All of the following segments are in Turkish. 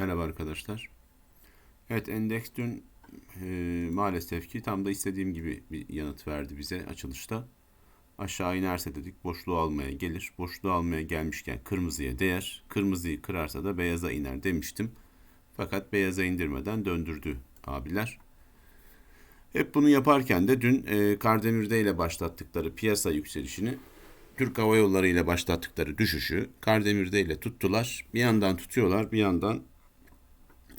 Merhaba arkadaşlar. Evet endeks dün e, maalesef ki tam da istediğim gibi bir yanıt verdi bize açılışta. Aşağı inerse dedik boşluğu almaya gelir. Boşluğu almaya gelmişken kırmızıya değer. Kırmızıyı kırarsa da beyaza iner demiştim. Fakat beyaza indirmeden döndürdü abiler. Hep bunu yaparken de dün e, Kardemir'de ile başlattıkları piyasa yükselişini Türk Hava Yolları ile başlattıkları düşüşü Kardemir'de ile tuttular. Bir yandan tutuyorlar, bir yandan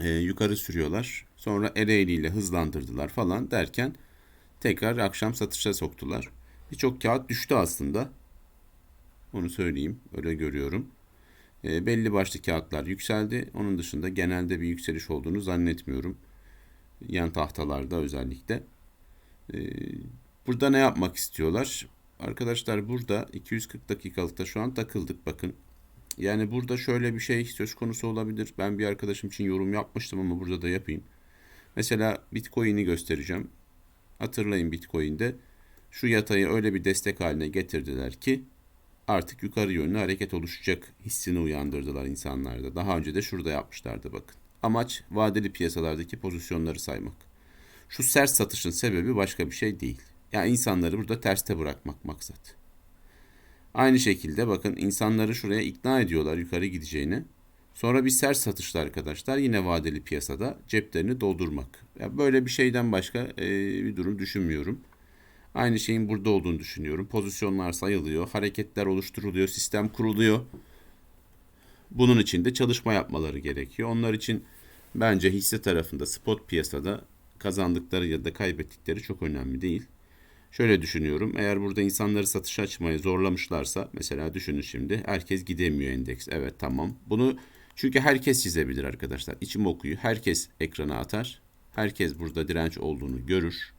e, yukarı sürüyorlar. Sonra Ereğli ile hızlandırdılar falan derken tekrar akşam satışa soktular. Birçok kağıt düştü aslında. Onu söyleyeyim, öyle görüyorum. E, belli başlı kağıtlar yükseldi. Onun dışında genelde bir yükseliş olduğunu zannetmiyorum. Yan tahtalarda özellikle. E, burada ne yapmak istiyorlar? Arkadaşlar burada 240 dakikalıkta şu an takıldık bakın. Yani burada şöyle bir şey söz konusu olabilir. Ben bir arkadaşım için yorum yapmıştım ama burada da yapayım. Mesela Bitcoin'i göstereceğim. Hatırlayın Bitcoin'de şu yatayı öyle bir destek haline getirdiler ki artık yukarı yönlü hareket oluşacak hissini uyandırdılar insanlarda. Daha önce de şurada yapmışlardı bakın. Amaç vadeli piyasalardaki pozisyonları saymak. Şu sert satışın sebebi başka bir şey değil. Yani insanları burada terste bırakmak maksat. Aynı şekilde bakın insanları şuraya ikna ediyorlar yukarı gideceğini. Sonra bir sert satışla arkadaşlar yine vadeli piyasada ceplerini doldurmak. Ya böyle bir şeyden başka e, bir durum düşünmüyorum. Aynı şeyin burada olduğunu düşünüyorum. Pozisyonlar sayılıyor, hareketler oluşturuluyor, sistem kuruluyor. Bunun için de çalışma yapmaları gerekiyor. Onlar için bence hisse tarafında spot piyasada kazandıkları ya da kaybettikleri çok önemli değil. Şöyle düşünüyorum. Eğer burada insanları satışa açmaya zorlamışlarsa mesela düşünün şimdi herkes gidemiyor endeks. Evet tamam. Bunu çünkü herkes çizebilir arkadaşlar. İçim okuyu herkes ekrana atar. Herkes burada direnç olduğunu görür.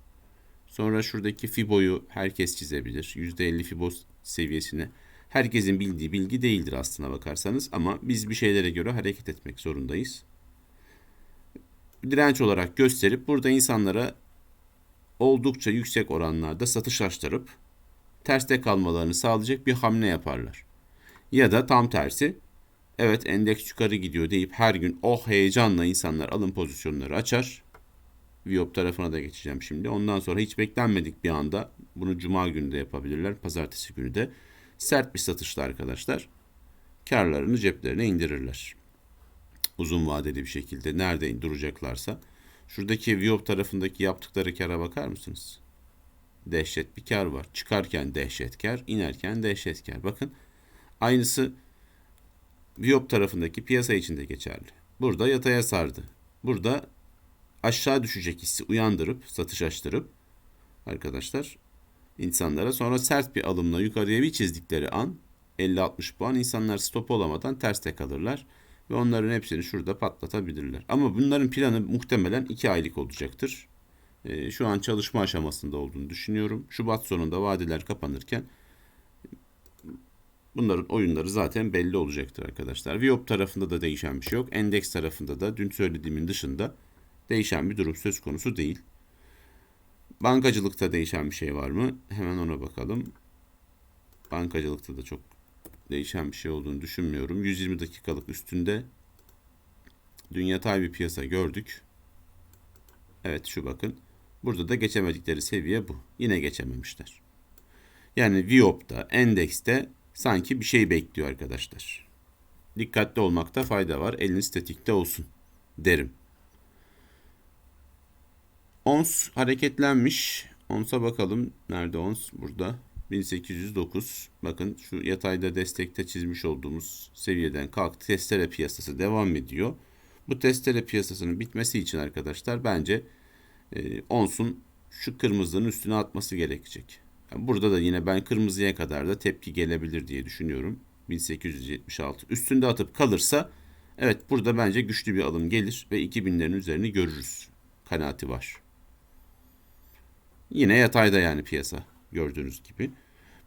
Sonra şuradaki Fibo'yu herkes çizebilir. %50 Fibo seviyesini herkesin bildiği bilgi değildir aslına bakarsanız ama biz bir şeylere göre hareket etmek zorundayız. Direnç olarak gösterip burada insanlara oldukça yüksek oranlarda satış açtırıp terste kalmalarını sağlayacak bir hamle yaparlar. Ya da tam tersi evet endeks yukarı gidiyor deyip her gün oh heyecanla insanlar alım pozisyonları açar. Viyop tarafına da geçeceğim şimdi. Ondan sonra hiç beklenmedik bir anda bunu cuma günü de yapabilirler. Pazartesi günü de sert bir satışla arkadaşlar karlarını ceplerine indirirler. Uzun vadeli bir şekilde nerede duracaklarsa Şuradaki Viyop tarafındaki yaptıkları kara bakar mısınız? Dehşet bir kar var. Çıkarken dehşet kar, inerken dehşet kar. Bakın aynısı Viyop tarafındaki piyasa içinde geçerli. Burada yataya sardı. Burada aşağı düşecek hissi uyandırıp, satış açtırıp arkadaşlar insanlara sonra sert bir alımla yukarıya bir çizdikleri an 50-60 puan insanlar stop olamadan terste kalırlar ve onların hepsini şurada patlatabilirler. Ama bunların planı muhtemelen 2 aylık olacaktır. E, şu an çalışma aşamasında olduğunu düşünüyorum. Şubat sonunda vadeler kapanırken bunların oyunları zaten belli olacaktır arkadaşlar. Viyop tarafında da değişen bir şey yok. Endeks tarafında da dün söylediğimin dışında değişen bir durum söz konusu değil. Bankacılıkta değişen bir şey var mı? Hemen ona bakalım. Bankacılıkta da çok değişen bir şey olduğunu düşünmüyorum. 120 dakikalık üstünde dün yatay bir piyasa gördük. Evet şu bakın. Burada da geçemedikleri seviye bu. Yine geçememişler. Yani Viop'ta, endekste sanki bir şey bekliyor arkadaşlar. Dikkatli olmakta fayda var. Eliniz tetikte olsun derim. Ons hareketlenmiş. Ons'a bakalım. Nerede ons? Burada. 1809. Bakın şu yatayda destekte çizmiş olduğumuz seviyeden kalktı. Testere piyasası devam ediyor. Bu testere piyasasının bitmesi için arkadaşlar bence e, onsun şu kırmızının üstüne atması gerekecek. Yani burada da yine ben kırmızıya kadar da tepki gelebilir diye düşünüyorum. 1876 üstünde atıp kalırsa evet burada bence güçlü bir alım gelir ve 2000'lerin üzerini görürüz. Kanaati var. Yine yatayda yani piyasa gördüğünüz gibi.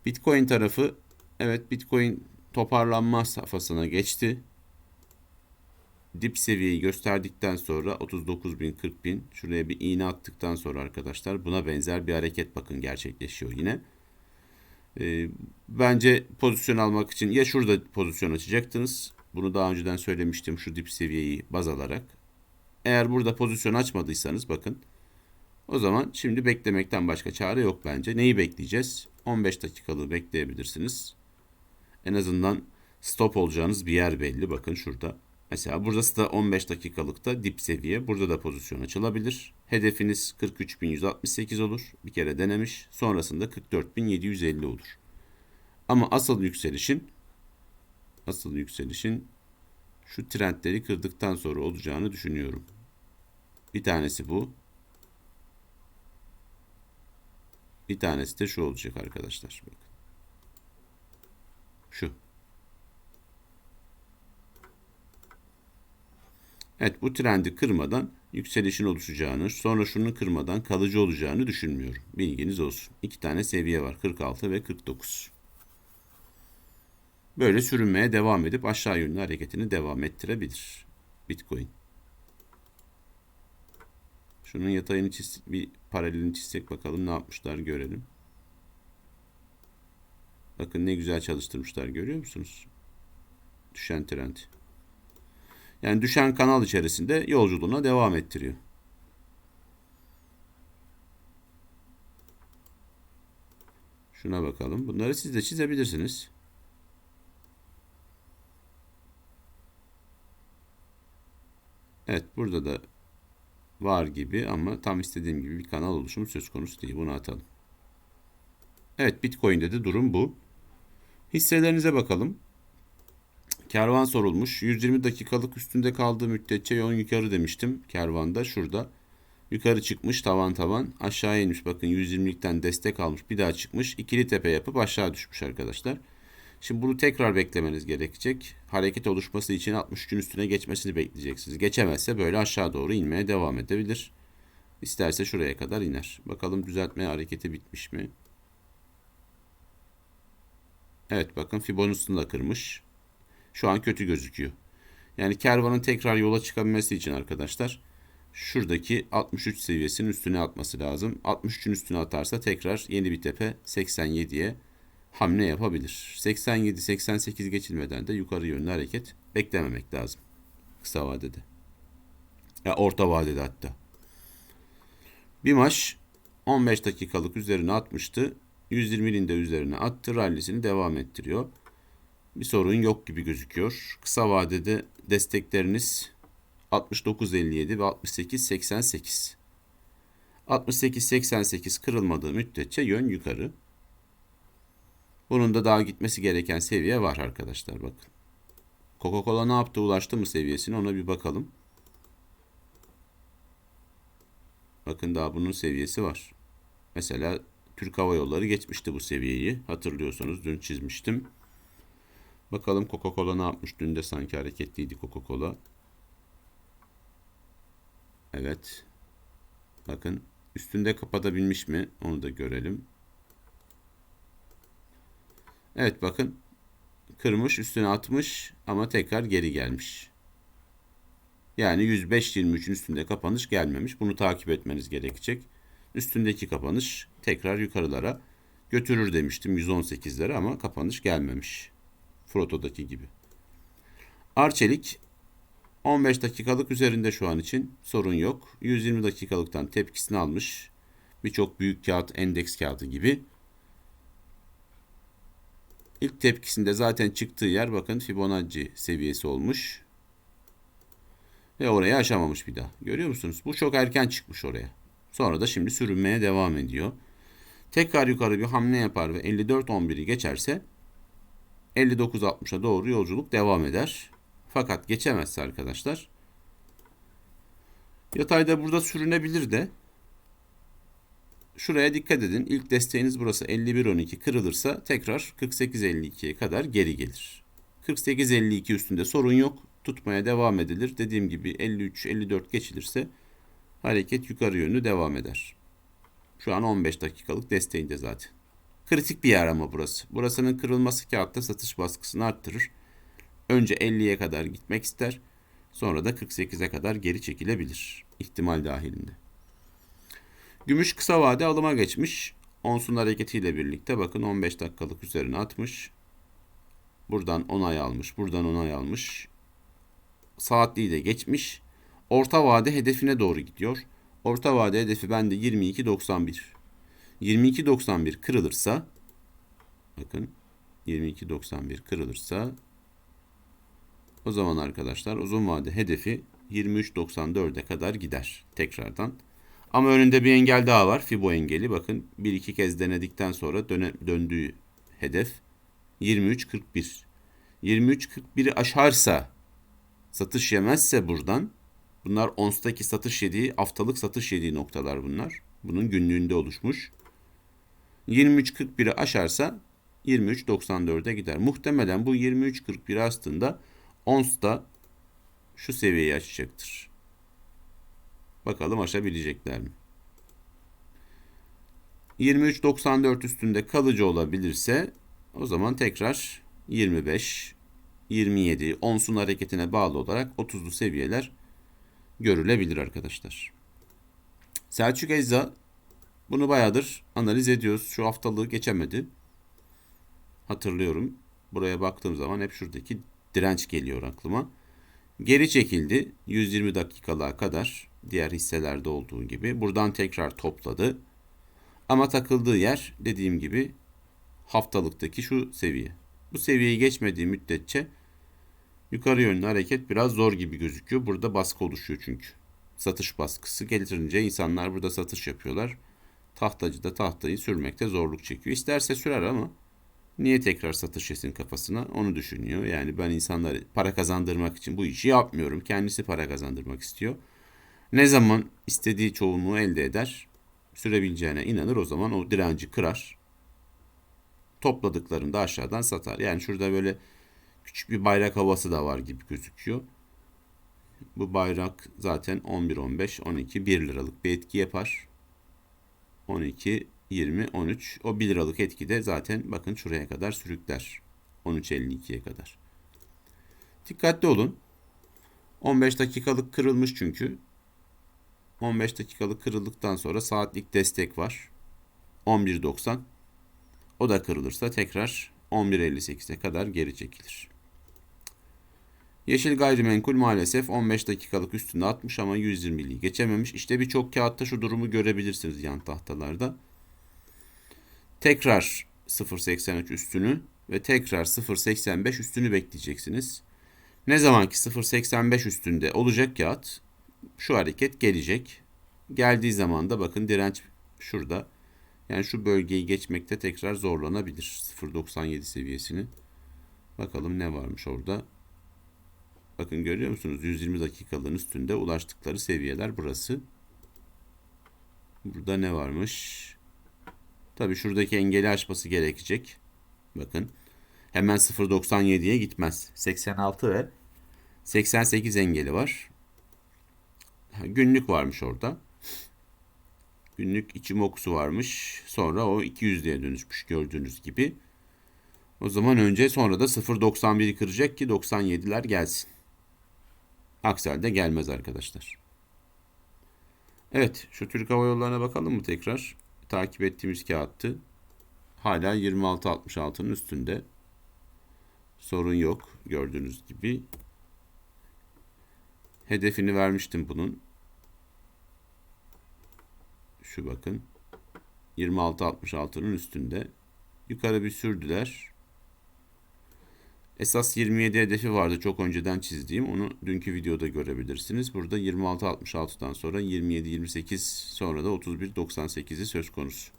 Bitcoin tarafı evet Bitcoin toparlanma safhasına geçti. Dip seviyeyi gösterdikten sonra 39 bin 40 bin şuraya bir iğne attıktan sonra arkadaşlar buna benzer bir hareket bakın gerçekleşiyor yine. Ee, bence pozisyon almak için ya şurada pozisyon açacaktınız Bunu daha önceden söylemiştim şu dip seviyeyi baz alarak. Eğer burada pozisyon açmadıysanız bakın. O zaman şimdi beklemekten başka çare yok bence. Neyi bekleyeceğiz? 15 dakikalığı bekleyebilirsiniz. En azından stop olacağınız bir yer belli. Bakın şurada. Mesela burası da 15 dakikalıkta dip seviye. Burada da pozisyon açılabilir. Hedefiniz 43.168 olur. Bir kere denemiş. Sonrasında 44.750 olur. Ama asıl yükselişin asıl yükselişin şu trendleri kırdıktan sonra olacağını düşünüyorum. Bir tanesi bu. Bir tanesi de şu olacak arkadaşlar. Bakın. Şu. Evet bu trendi kırmadan yükselişin oluşacağını, sonra şunu kırmadan kalıcı olacağını düşünmüyorum. Bilginiz olsun. İki tane seviye var. 46 ve 49. Böyle sürünmeye devam edip aşağı yönlü hareketini devam ettirebilir. Bitcoin. Şunun yatayını çiz, bir paralelini çizsek bakalım ne yapmışlar görelim. Bakın ne güzel çalıştırmışlar görüyor musunuz? Düşen trend. Yani düşen kanal içerisinde yolculuğuna devam ettiriyor. Şuna bakalım. Bunları siz de çizebilirsiniz. Evet burada da var gibi ama tam istediğim gibi bir kanal oluşumu söz konusu değil. Bunu atalım. Evet Bitcoin'de de durum bu. Hisselerinize bakalım. Kervan sorulmuş. 120 dakikalık üstünde kaldığı müddetçe yön yukarı demiştim. Kervanda şurada. Yukarı çıkmış tavan tavan. Aşağı inmiş. Bakın 120'likten destek almış. Bir daha çıkmış. ikili tepe yapıp aşağı düşmüş arkadaşlar. Şimdi bunu tekrar beklemeniz gerekecek. Hareket oluşması için 63'ün üstüne geçmesini bekleyeceksiniz. Geçemezse böyle aşağı doğru inmeye devam edebilir. İsterse şuraya kadar iner. Bakalım düzeltme hareketi bitmiş mi? Evet bakın Fibonacci'ni da kırmış. Şu an kötü gözüküyor. Yani kervanın tekrar yola çıkabilmesi için arkadaşlar şuradaki 63 seviyesinin üstüne atması lazım. 63'ün üstüne atarsa tekrar yeni bir tepe 87'ye hamle yapabilir. 87-88 geçilmeden de yukarı yönlü hareket beklememek lazım. Kısa vadede. Ya orta vadede hatta. Bir maç 15 dakikalık üzerine atmıştı. 120'nin de üzerine attı. Rallisini devam ettiriyor. Bir sorun yok gibi gözüküyor. Kısa vadede destekleriniz 69.57 ve 68.88. 68.88 kırılmadığı müddetçe yön yukarı. Bunun da daha gitmesi gereken seviye var arkadaşlar bakın. Coca-Cola ne yaptı ulaştı mı seviyesine ona bir bakalım. Bakın daha bunun seviyesi var. Mesela Türk Hava Yolları geçmişti bu seviyeyi. Hatırlıyorsanız dün çizmiştim. Bakalım Coca-Cola ne yapmış? Dün de sanki hareketliydi Coca-Cola. Evet. Bakın üstünde kapatabilmiş mi? Onu da görelim. Evet bakın. Kırmış üstüne atmış ama tekrar geri gelmiş. Yani 105.23'ün üstünde kapanış gelmemiş. Bunu takip etmeniz gerekecek. Üstündeki kapanış tekrar yukarılara götürür demiştim 118'lere ama kapanış gelmemiş. Froto'daki gibi. Arçelik 15 dakikalık üzerinde şu an için sorun yok. 120 dakikalıktan tepkisini almış. Birçok büyük kağıt endeks kağıdı gibi. İlk tepkisinde zaten çıktığı yer bakın Fibonacci seviyesi olmuş. Ve orayı aşamamış bir daha. Görüyor musunuz? Bu çok erken çıkmış oraya. Sonra da şimdi sürünmeye devam ediyor. Tekrar yukarı bir hamle yapar ve 54.11'i geçerse 59.60'a doğru yolculuk devam eder. Fakat geçemezse arkadaşlar yatayda burada sürünebilir de şuraya dikkat edin. İlk desteğiniz burası 51.12 kırılırsa tekrar 48.52'ye kadar geri gelir. 48.52 üstünde sorun yok. Tutmaya devam edilir. Dediğim gibi 53-54 geçilirse hareket yukarı yönlü devam eder. Şu an 15 dakikalık desteğinde zaten. Kritik bir yer ama burası. Burasının kırılması kağıtta satış baskısını arttırır. Önce 50'ye kadar gitmek ister. Sonra da 48'e kadar geri çekilebilir. İhtimal dahilinde. Gümüş kısa vade alıma geçmiş. Onsun hareketiyle birlikte bakın 15 dakikalık üzerine atmış. Buradan onay almış. Buradan onay almış. Saatliği de geçmiş. Orta vade hedefine doğru gidiyor. Orta vade hedefi bende 22.91. 22.91 kırılırsa bakın 22.91 kırılırsa o zaman arkadaşlar uzun vade hedefi 23.94'e kadar gider tekrardan. Ama önünde bir engel daha var. Fibo engeli. Bakın bir iki kez denedikten sonra döne, döndüğü hedef 23.41. 23.41'i aşarsa satış yemezse buradan bunlar onstaki satış yediği haftalık satış yediği noktalar bunlar. Bunun günlüğünde oluşmuş. 23.41'i aşarsa 23.94'e gider. Muhtemelen bu 23.41 aslında onsta şu seviyeyi açacaktır. Bakalım aşabilecekler mi? 23.94 üstünde kalıcı olabilirse o zaman tekrar 25, 27, onsun hareketine bağlı olarak 30'lu seviyeler görülebilir arkadaşlar. Selçuk Ecza bunu bayağıdır analiz ediyoruz. Şu haftalığı geçemedi. Hatırlıyorum. Buraya baktığım zaman hep şuradaki direnç geliyor aklıma. Geri çekildi 120 dakikalığa kadar diğer hisselerde olduğu gibi. Buradan tekrar topladı. Ama takıldığı yer dediğim gibi haftalıktaki şu seviye. Bu seviyeyi geçmediği müddetçe yukarı yönlü hareket biraz zor gibi gözüküyor. Burada baskı oluşuyor çünkü. Satış baskısı getirince insanlar burada satış yapıyorlar. Tahtacı da tahtayı sürmekte zorluk çekiyor. İsterse sürer ama niye tekrar satış yesin kafasına onu düşünüyor. Yani ben insanları para kazandırmak için bu işi yapmıyorum. Kendisi para kazandırmak istiyor. Ne zaman istediği çoğunluğu elde eder, sürebileceğine inanır o zaman o direnci kırar. Topladıklarında aşağıdan satar. Yani şurada böyle küçük bir bayrak havası da var gibi gözüküyor. Bu bayrak zaten 11, 15, 12, 1 liralık bir etki yapar. 12, 20, 13. O 1 liralık etki de zaten bakın şuraya kadar sürükler. 13.52'ye kadar. Dikkatli olun. 15 dakikalık kırılmış çünkü. 15 dakikalık kırıldıktan sonra saatlik destek var. 11.90. O da kırılırsa tekrar 11.58'e kadar geri çekilir. Yeşil gayrimenkul maalesef 15 dakikalık üstünde atmış ama 120'liği geçememiş. İşte birçok kağıtta şu durumu görebilirsiniz yan tahtalarda. Tekrar 0.83 üstünü ve tekrar 0.85 üstünü bekleyeceksiniz. Ne zaman ki 0.85 üstünde olacak kağıt şu hareket gelecek. Geldiği zaman da bakın direnç şurada. Yani şu bölgeyi geçmekte tekrar zorlanabilir. 0.97 seviyesini. Bakalım ne varmış orada. Bakın görüyor musunuz? 120 dakikalığın üstünde ulaştıkları seviyeler burası. Burada ne varmış? Tabii şuradaki engeli aşması gerekecek. Bakın. Hemen 0.97'ye gitmez. 86 ve 88 engeli var. Günlük varmış orada. Günlük içimokusu varmış. Sonra o 200'lüğe dönüşmüş gördüğünüz gibi. O zaman önce sonra da 0.91'i kıracak ki 97'ler gelsin. Aksi halde gelmez arkadaşlar. Evet şu Türk Hava Yolları'na bakalım mı tekrar? Takip ettiğimiz kağıttı. Hala 26.66'nın üstünde. Sorun yok gördüğünüz gibi. Hedefini vermiştim bunun. Şu bakın. 26.66'nın üstünde. Yukarı bir sürdüler. Esas 27 hedefi vardı çok önceden çizdiğim. Onu dünkü videoda görebilirsiniz. Burada 26.66'dan sonra 27.28 sonra da 31.98'i söz konusu.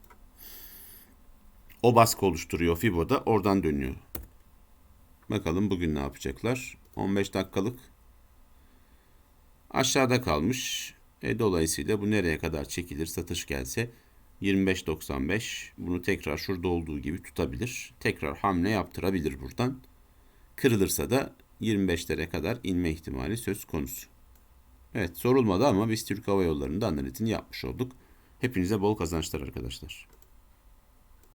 O baskı oluşturuyor Fibo'da. Oradan dönüyor. Bakalım bugün ne yapacaklar. 15 dakikalık aşağıda kalmış. E, dolayısıyla bu nereye kadar çekilir satış gelse 25.95 bunu tekrar şurada olduğu gibi tutabilir. Tekrar hamle yaptırabilir buradan. Kırılırsa da 25'lere kadar inme ihtimali söz konusu. Evet sorulmadı ama biz Türk Hava Yolları'nda analizini yapmış olduk. Hepinize bol kazançlar arkadaşlar.